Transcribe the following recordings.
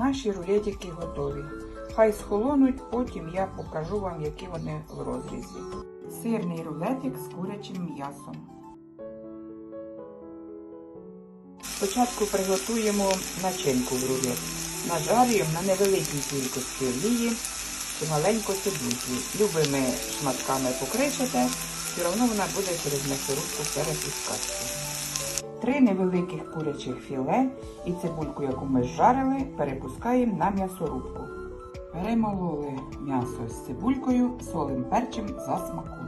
Наші рулетики готові. Хай схолонуть, потім я покажу вам, які вони в розрізі. Сирний рулетик з курячим м'ясом. Спочатку приготуємо начинку в рулет. Нажарюємо на невеликій кількості олії чи маленьку цибульку. Любими шматками покришите, все одно вона буде через м'ясорубку перепускатися. Три невеликих курячих філе і цибульку, яку ми зжарили, перепускаємо на м'ясорубку. Перемололи м'ясо з цибулькою, солим перчим за смаком.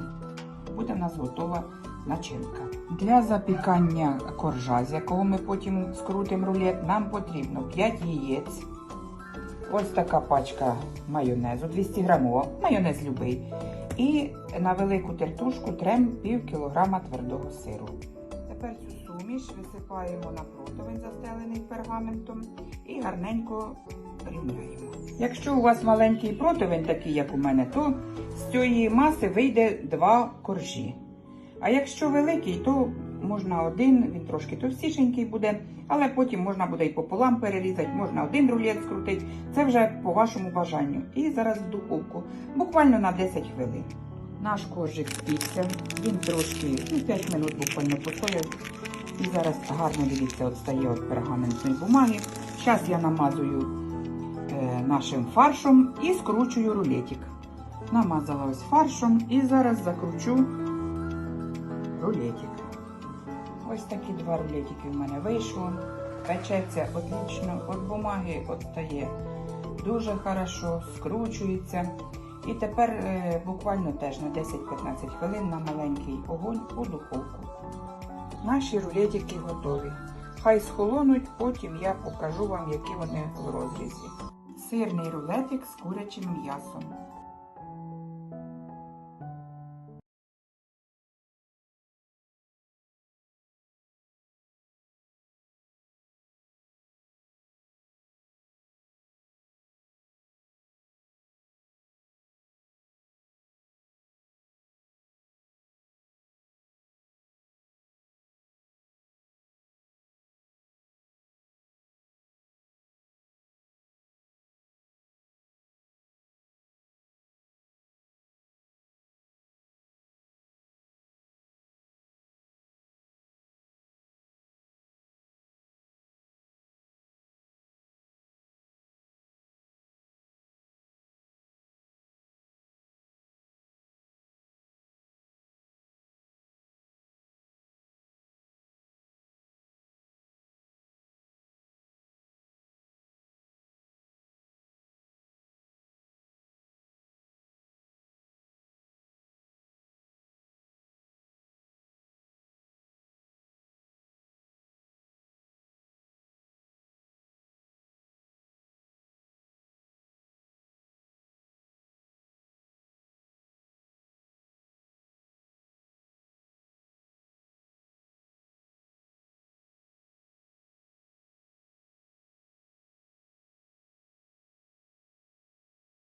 Буде в нас готова начинка. Для запікання коржа, з якого ми потім скрутимо рулет, нам потрібно 5 яєць. Ось така пачка майонезу 200 грамова, майонез любий. І на велику тертушку трем пів кілограма твердого сиру. Тепер цю суміш висипаємо на противень, застелений пергаментом, і гарненько рівняємо. Якщо у вас маленький противень, такий як у мене, то з цієї маси вийде два коржі. А якщо великий, то можна один, він трошки товстішенький буде, але потім можна буде і пополам перерізати, можна один рулет скрутити. Це вже по вашому бажанню. І зараз в духовку, буквально на 10 хвилин. Наш коржик спікся, він трошки, ну 5 минут буквально постояв. І зараз гарно дивіться, от стає от пергаментної бумаги. Зараз я намазую е, нашим фаршом і скручую рулетик. Намазала ось фаршом і зараз закручу рулетик. Ось такі два рулетики в мене вийшло. Печеться отлично, від бумаги відстає дуже хорошо, скручується. І тепер е, буквально теж на 10-15 хвилин на маленький огонь у духовку. Наші рулетики готові. Хай схолонуть, потім я покажу вам, які вони в розрізі. Сирний рулетик з курячим м'ясом.